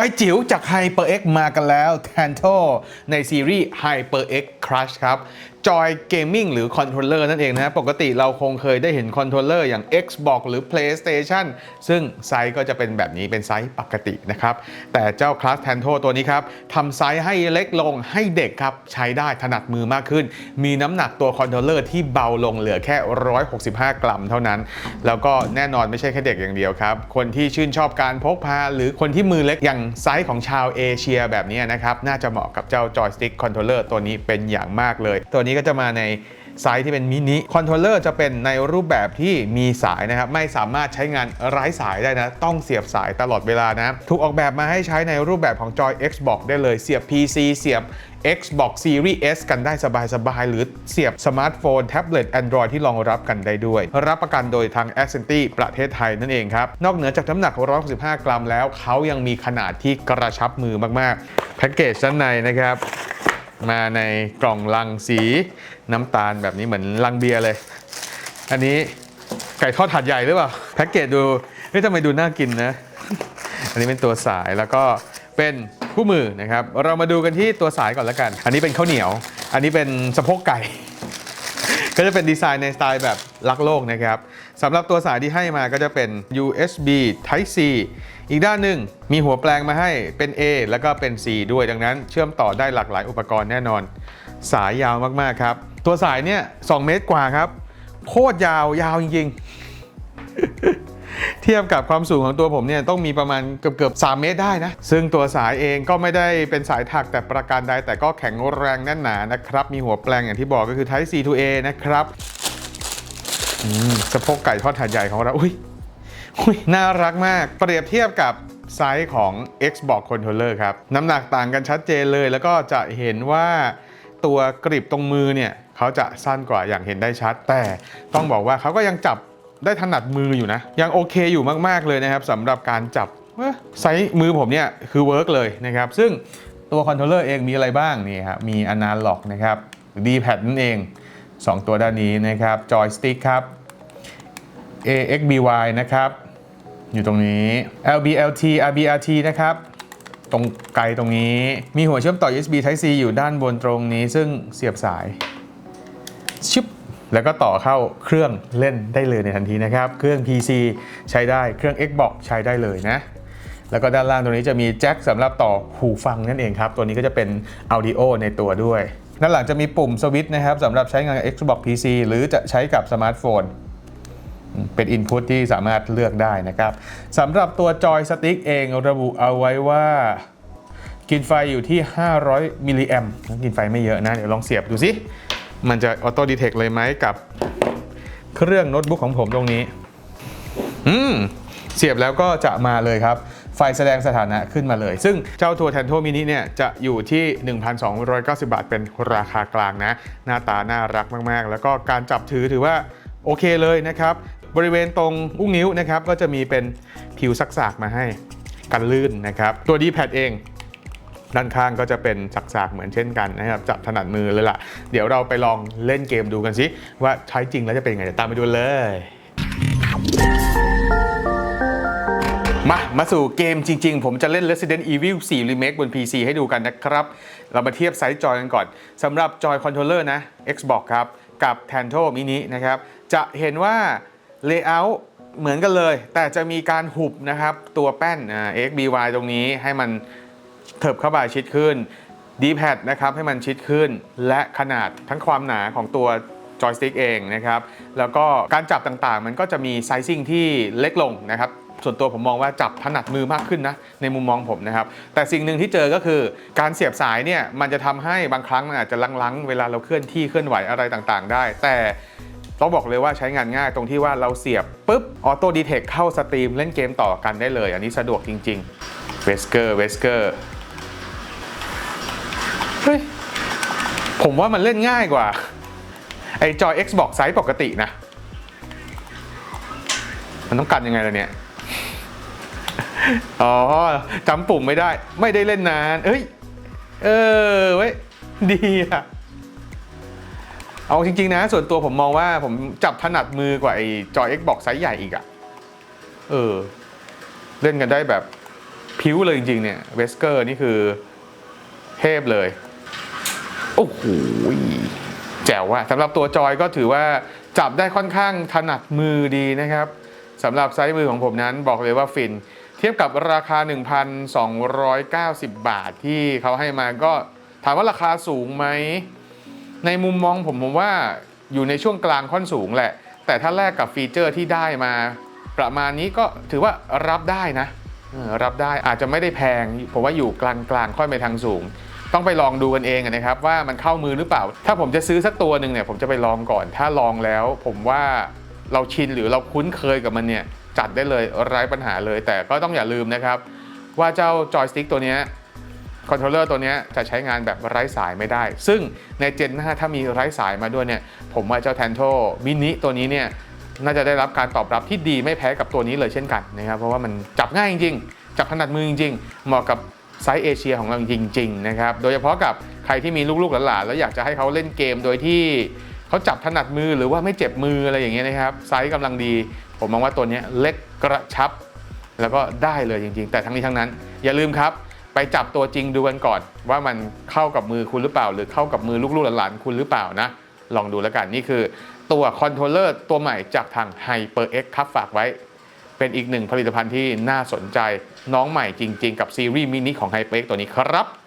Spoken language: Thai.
อยจิ๋วจาก HyperX มากันแล้ว Tanto ในซีรีส์ HyperX Crush ครับจอยเกมมิ่งหรือคอนโทรลเลอร์นั่นเองนะฮะ ปกติเราคงเคยได้เห็นคอนโทรลเลอร์อย่าง Xbox หรือ PlayStation ซึ่งไซส์ก็จะเป็นแบบนี้เป็นไซส์ปกตินะครับ แต่เจ้า Crush Tanto ตัวนี้ครับทำไซส์ให้เล็กลงให้เด็กครับ ใช้ได้ถนัดมือมากขึ้น มีน้ำหนักตัวคอนโทรลเลอร์ที่เบาลงเหลือแค่ 165 กรัมเท่านั้น แล้วก็แน่นอนไม่ใช่แค่เด็กอย่างเดียวครับ คนที่ชื่นชอบการพกพา หรือคนที่มือเล็กอย่างไซส์ของชาวเอเชียแบบนี้นะครับน่าจะเหมาะกับเจ้า Joystick Controller ตัวนี้เป็นอย่างมากเลย ตัวนี้ก็จะมาในไซส์ที่เป็นมินิคอนโทรลเลอร์จะเป็นในรูปแบบที่มีสายนะครับ ไม่สามารถใช้งานไร้สายได้นะ ต้องเสียบสายตลอดเวลานะ ถูกออกแบบมาให้ใช้ในรูปแบบของจอย Xbox ได้เลยเสียบ PC เสียบ Xbox Series S กันได้สบายๆ หรือเสียบสมาร์ทโฟน แท็บเล็ต Android ที่รองรับกันได้ด้วย รับประกันโดยทาง a c c e n t y ประเทศไทยนั่นเองครับ นอกเหนือจากน้ำหนัก 165 กรัมแล้วเขายังมีขนาดที่กระชับมือมากๆ แพ็กเกจด้านในนะครับ มาในกล่องลังสีน้ำตาลแบบนี้เหมือนลังเบียร์เลย อันนี้ไก่ทอดถาดใหญ่หรือเปล่าแพ็กเกจดูเฮ้ยทำไมดูน่ากินนะ อันนี้เป็นตัวสายแล้วก็เป็นคู่มือนะครับ เรามาดูกันที่ตัวสายก่อนแล้วกัน อันนี้เป็นข้าวเหนียว อันนี้เป็นสะโพกไก่ ก็จะเป็นดีไซน์ในสไตล์แบบรักโลกนะครับสำหรับตัวสายที่ให้มาก็จะเป็น USB Type C อีกด้านหนึ่งมีหัวแปลงมาให้เป็น A แล้วก็เป็น C ด้วยดังนั้น เชื่อมต่อได้หลากหลายอุปกรณ์แน่นอน สายยาวมากๆครับ ตัวสายเนี่ย2เมตรกว่าครับ โคตรยาวยาวจริงๆ เทียบกับความสูงของตัวผมเนี่ยต้องมีประมาณเกือบเกือบ3เมตรได้นะ ซึ่งตัวสายเองก็ไม่ได้เป็นสายถักแต่ประการใดแต่ก็แข็งแรงแน่นหนานะครับ มีหัวแปลงอย่างที่บอกก็คือ Type C to A นะครับสะโพกไก่ทอดถาดใหญ่ของเราอุ้ยอุ้ยน่ารักมากเปรียบเทียบกับไซส์ของ Xbox Controller ครับ น้ำหนักต่างกันชัดเจนเลย แล้วก็จะเห็นว่าตัวกริบตรงมือเนี่ย เขาจะสั้นกว่าอย่างเห็นได้ชัด แต่ต้องบอกว่าเขาก็ยังจับ ได้ถนัดมืออยู่นะ ยังโอเคอยู่มากๆเลยนะครับสำหรับการจับเอ้อไซส์มือผมเนี่ยคือเวิร์กเลยนะครับ ซึ่งตัวคอนโทรลเลอร์เองมีอะไรบ้างนี่ครับมีอนาล็อกนะครับ D-pad นั่นเอง 2 ตัวด้านนี้นะครับจอยสติ๊กครับ AXBY นะครับ อยู่ตรงนี้ LBLT RBRT นะครับ ตรงไกลตรงนี้มีหัวเชื่อมต่อ USB Type C อยู่ด้านบนตรงนี้ ซึ่งเสียบสายชิป แล้วก็ต่อเข้าเครื่องเล่นได้เลยในทันทีนะครับ เครื่อง PC ใช้ได้เครื่อง Xbox ใช้ได้เลยนะ แล้วก็ด้านล่างตรงนี้จะมีแจ็คสำหรับต่อหูฟังนั่นเองครับ ตัวนี้ก็จะเป็น Audio ในตัวด้วย ด้านหลังจะมีปุ่มสวิตช์นะครับสำหรับใช้งาน Xbox PC หรือจะใช้กับสมาร์ทโฟนเป็น Input ที่สามารถเลือกได้นะครับสำหรับตัวจอยสติ๊กเองระบุเอาไว้ว่ากินไฟอยู่ที่ 500 มิลลิแอมกินไฟไม่เยอะนะ เดี๋ยวลองเสียบดูสิ มันจะออโต้ดีเทคเลยไหมกับเครื่องโน้ตบุ๊กของผมตรงนี้ อืม เสียบแล้วก็จะมาเลยครับ ไฟแสดงสถานะขึ้นมาเลย ซึ่งเจ้าตัวแทนโทมินิเนี่ย จะอยู่ที่ 1,290 บาทเป็นราคากลางนะ หน้าตาน่ารักมาก ๆ แล้วก็การจับถือถือว่าโอเคเลยนะครับ บริเวณตรงอุ้งนิ้วนะครับ ก็จะมีเป็นผิวซักๆมาให้กันลื่นนะครับ ตัว D-pad เอง ด้านข้างก็จะเป็นสักๆเหมือนเช่นกันนะครับจับถนัดมือเลยล่ะ เดี๋ยวเราไปลองเล่นเกมดูกันสิว่าใช้จริงแล้วจะเป็นยังไงตามไปดูเลยมา มาสู่เกมจริง ๆ ผมจะเล่น Resident Evil 4 Remake บน PC ให้ดูกันนะครับ เรามาเทียบไซส์จอยกันก่อนสำหรับจอยคอนโทรลเลอร์นะ Xbox ครับ กับ Tanto Mini นะครับ จะเห็นว่า Layout เหมือนกันเลย แต่จะมีการหุบนะครับ ตัวแป้น XBY ตรงนี้ให้มัน เถิบเข้าไปชิดขึ้น D-pad นะครับให้มันชิดขึ้น และขนาดทั้งความหนาของตัวจอยสติ๊กเองนะครับแล้วก็การจับต่างๆ มันก็จะมีไซซิ่งที่เล็กลงนะครับส่วนตัวผมมองว่าจับถนัดมือมากขึ้นนะในมุมมองผมนะครับ แต่สิ่งหนึ่งที่เจอก็คือการเสียบสายเนี่ยมันจะทำให้บางครั้งมันอาจจะลังๆ เวลาเราเคลื่อนที่เคลื่อนไหวอะไรต่างๆ ได้ แต่ต้องบอกเลยว่าใช้งานง่ายตรงที่ว่าเราเสียบปุ๊บออโต้ดีเทคเข้าสตรีมเล่นเกมต่อกันได้เลย อันนี้สะดวกจริงๆเวสเกอร์เวสเกอร์ เฮ้ย ผมว่ามันเล่นง่ายกว่า ไอจอย Xbox ไซส์ปกตินะ มันต้องกันยังไงล่ะเนี่ย อ๋อจำปุ่มไม่ได้ ไม่ได้เล่นนานเอ้ย เออเว้ย ดีอะเอาจริง ๆ นะ ส่วนตัวผมมองว่าผมจับถนัดมือกว่าไอ้จอย Xbox ไซส์ใหญ่อีกอะเออ เล่นกันได้แบบพิ้วเลยจริง ๆ เนี่ย เวสเกอร์นี่คือเทพเลย โอ้โหแจ๋วว่ะสำหรับตัวจอยก็ถือว่าจับได้ค่อนข้างถนัดมือดีนะครับสำหรับไซส์มือของผมนั้นบอกเลยว่าฟิน เทียบกับราคา 1,290 บาทที่เขาให้มาก็ถามว่าราคาสูงไหม ในมุมมองผมผมว่าอยู่ในช่วงกลางค่อนสูงแหละ แต่ถ้าแลกกับฟีเจอร์ที่ได้มา ประมาณนี้ก็ถือว่ารับได้นะรับได้อาจจะไม่ได้แพง ผมว่าอยู่กลางกลางๆค่อยไปทางสูง ต้องไปลองดูกันเองนะครับว่ามันเข้ามือหรือเปล่า ถ้าผมจะซื้อสักตัวหนึ่งเนี่ยผมจะไปลองก่อน ถ้าลองแล้ว ผมว่าเราชินหรือเราคุ้นเคยกับมันเนี่ยจัดได้เลยไร้ปัญหาเลย แต่ก็ต้องอย่าลืมนะครับ ว่าเจ้าจอยสติ๊กตัวนี้คอนโทรลเลอร์ตัวนี้จะใช้งานแบบไร้สายไม่ได้ ซึ่งในเจนหน้าถ้ามีไร้สายมาด้วยเนี่ย ผมว่าเจ้า Tanto Mini ตัวนี้เนี่ยน่าจะได้รับการตอบรับที่ดีไม่แพ้กับตัวนี้เลยเช่นกันนะครับ เพราะว่ามันจับง่ายจริงๆ จับถนัดมือจริงๆ เหมาะกับ ไซส์เอเชียของเราจริงๆนะครับโดยเฉพาะกับใครที่มีลูกๆหลานๆแล้วอยากจะให้เขาเล่นเกมโดยที่เขาจับถนัดมือหรือว่าไม่เจ็บมืออะไรอย่างเงี้ยนะครับไซส์กำลังดี ผมมองว่าตัวเนี้ยเล็กกระชับ แล้วก็ได้เลยจริง ๆ แต่ทั้งนี้ทั้งนั้น อย่าลืมครับ ไปจับตัวจริงดูกันก่อน ว่ามันเข้ากับมือคุณหรือเปล่า หรือเข้ากับมือลูกๆหลานๆคุณหรือเปล่านะลองดูแล้วกันนี่คือ ตัวคอนโทรลเลอร์ตัวใหม่จากทาง HyperX ครับฝากไว้ เป็นอีกหนึ่งผลิตภัณฑ์ที่น่าสนใจน้องใหม่จริง ๆ กับซีรีส์มินิของไฮเปกตัวนี้ครับ